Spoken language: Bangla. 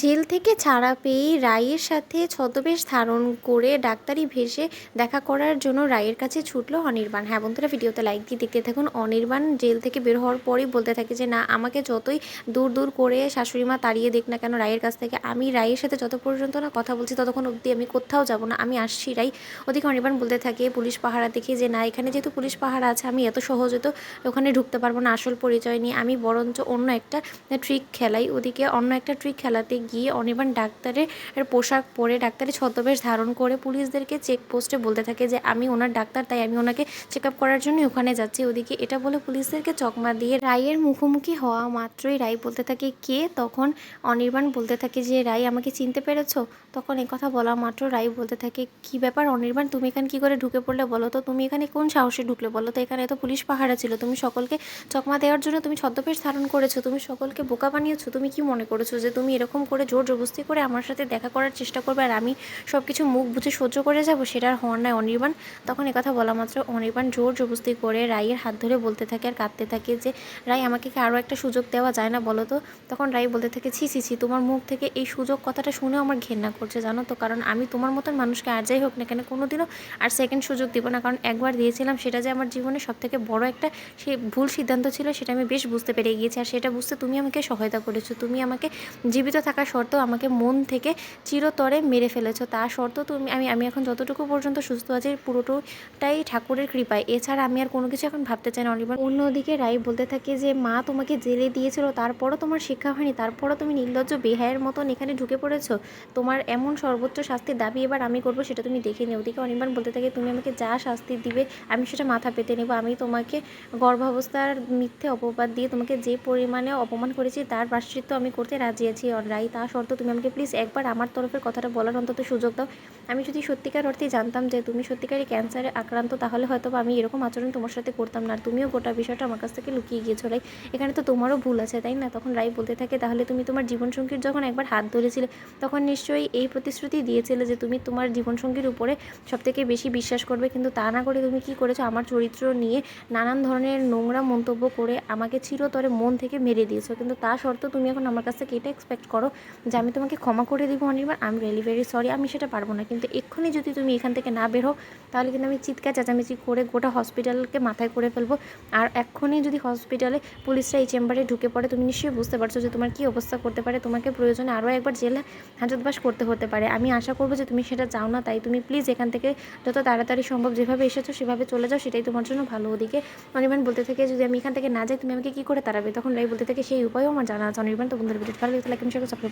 জেল থেকে ছাড়া পেয়েই রায়ের সাথে ছদ্মবেশ ধারণ করে ডাক্তারি ভেসে দেখা করার জন্য রায়ের কাছে ছুটলো অনির্বাণ। হ্যাঁ বন্ধুরা, ভিডিওতে লাইক দিয়ে দেখতে থাকুন। অনির্বাণ জেল থেকে বের হওয়ার পরেই বলতে থাকে যে, না, আমাকে যতই দূর দূর করে শাশুড়ি মা তাড়িয়ে দেখ না কেন রায়ের কাছ থেকে। আমি রায়ের সাথে যত পর্যন্ত না কথা বলছি ততক্ষণ অবধি আমি কোথাও যাব না, আমি আসছি রাই। ওদিকে অনির্বাণ বলতে থাকে, পুলিশ পাহারা দেখে যে, না, এখানে যেহেতু পুলিশ পাহারা আছে, আমি এত সহজে তো ওখানে ঢুকতে পারব না, আসল পরিচয় নিয়ে আমি বরঞ্চ অন্য একটা ট্রিক খেলাই। ওদিকে অন্য একটা ট্রিক খেলাতে গিয়ে অনির্বাণ ডাক্তারের পোশাক পরে ডাক্তারের ছদ্মবেশ ধারণ করে পুলিশদেরকে চেকপোস্টে বলতে থাকে যে, আমি ওনার ডাক্তার, তাই আমি ওনাকে চেক আপ করার জন্য ওখানে যাচ্ছি। ওদিকে এটা বলে পুলিশদেরকে চকমা দিয়ে রায়ের মুখোমুখি হওয়া মাত্রই রায় বলতে থাকে, কে? তখন অনির্বাণ বলতে থাকে যে, রায়, আমাকে চিনতে পেরেছ? তখন কথা বলা মাত্র রায় বলতে থাকে, কি ব্যাপার অনির্বাণ, তুমি এখানে কি করে ঢুকে পড়লে বলো তো? তুমি এখানে কোন সাহসে ঢুকলে বলো তো? এখানে তো পুলিশ পাহারা ছিল, তুমি সকলকে চকমা দেওয়ার জন্য তুমি ছদ্মবেশ ধারণ করেছ, তুমি সকলকে বোকা বানিয়েছো, তুমি কি মনে করেছ যে তুমি এরকম করে জোর জবস্তি করে আমার সাথে দেখা করার চেষ্টা করবে আর আমি সব কিছু মুখ বুঝে সহ্য করে যাব সেটা আর হওয়ার নয়। অনির্বাণ, তখন একথা বলা মাত্র অনির্বাণ জোর জবস্তি করে রায়ের হাত ধরে বলতে থাকে আর কাঁদতে থাকে যে, রায়, আমাকে কি আরও একটা সুযোগ দেওয়া যায় না বলো তো? তখন রায় বলতে থাকে, ছি ছি ছি, তোমার মুখ থেকে এই সুযোগ কথাটা শুনেও আমার ঘেন্না করছে, জানো তো? কারণ আমি তোমার মতন মানুষকে আর যাই হোক না কেন কোনোদিনও আর সেকেন্ড সুযোগ দিব না। কারণ একবার দিয়েছিলাম সেটা যে আমার জীবনে সব থেকে বড় একটা সে ভুল সিদ্ধান্ত ছিল সেটা আমি বেশ বুঝতে পেরে গিয়েছি। আর সেটা বুঝতে তুমি আমাকে সহায়তা করেছ। তুমি আমাকে জীবিত থাকা সত্ত্বেও আমাকে মন থেকে চিরতরে মেরে ফেলেছো। তা সত্ত্বেও তুমি, আমি আমি এখন যতটুকু পর্যন্ত সুস্থ আছি, পুরোটাই ঠাকুরের কৃপায়। এছাড়া আমি আর কোনো কিছু এখন ভাবতে চাই না অনির্বাণ অন্যদিকে রাই বলতে থাকে যে, মা তোমাকে জেলে দিয়েছিল, তারপরও তোমার শিক্ষা হয়নি, তারপরও তুমি নির্লজ্জ বেহায়ের মতন এখানে ঢুকে পড়েছো। তোমার এমন সর্বোচ্চ শাস্তির দাবি এবার আমি করব, সেটা তুমি দেখে নিও। ওদিকে অনির্বাণ বলতে থাকে, তুমি আমাকে যা শাস্তি দিবে, আমি সেটা মাথা পেতে নেব। আমি তোমাকে গর্ভাবস্থার মিথ্যে অপবাদ দিয়ে তোমাকে যে পরিমাণে অপমান করেছি, তার প্রাশ্চিত্য আমি করতে রাজি আছি। রাই তা সত্ত্বেও তুমি আমাকে প্লিজ একবার আমার তরফের কথাটা বলার অন্তত সুযোগ দাও। আমি যদি সত্যিকার অর্থেই জানতাম যে তুমি সত্যিকারই ক্যান্সারে আক্রান্ত, তাহলে হয়তো আমি এরকম আচরণ তোমার সাথে করতাম না। তুমিও গোটা বিষয়টা আমার কাছ থেকে লুকিয়ে গিয়েছো রাই এখানে তো তোমারও ভুল আছে, তাই না? তখন রাই বলতে থাকে, তাহলে তুমি তোমার জীবনসঙ্গীর যখন একবার হাত ধরেছিলে, তখন নিশ্চয়ই এই প্রতিশ্রুতি দিয়েছিলে যে তুমি তোমার জীবনসঙ্গীর উপরে সবথেকে বেশি বিশ্বাস করবে। কিন্তু তা না করে তুমি কি করেছ? আমার চরিত্র নিয়ে নানান ধরনের নোংরা মন্তব্য করে আমাকে চিরতরে মন থেকে মেরে দিয়েছ। কিন্তু তা সত্ত্বেও তুমি এখন আমার কাছ থেকে এটা এক্সপেক্ট করো যে আমি তোমাকে ক্ষমা করে দিব অনির্বাণ আমি রিয়েলি ভেরি সরি আমি সেটা পারব না। কিন্তু এক্ষুনি যদি তুমি এখান থেকে না বেরো তাহলে কিন্তু আমি চিৎকার চেঁচামেচি করে গোটা হসপিটালকে মাথায় করে ফেলব। আর এক্ষুনি যদি হসপিটালে পুলিশরা এই চেম্বারে ঢুকে পড়ে, তুমি নিশ্চয়ই বুঝতে পারছ যে তোমার কী অবস্থা করতে পারে। তোমাকে প্রয়োজনে আরও একবার জেলে হাজতবাস করতে হতে পারে। আমি আশা করব যে তুমি সেটা চাও না, তাই তুমি প্লিজ এখান থেকে যত তাড়াতাড়ি সম্ভব যেভাবে এসেছ সেভাবে চলে যাও, সেটাই তোমার জন্য ভালো। ওদিকে অনির্বাণ বলতে থাকে, যদি আমি এখান থেকে না যাই, তুমি আমাকে কী করে তাড়াবে? তখন রাই বলতে থাকে, সেই উপায়ও আমার জানা আছে অনির্বাণ, তো বন্ধুর ভিডিও ভালো লাগলে সাবস্ক্রাইব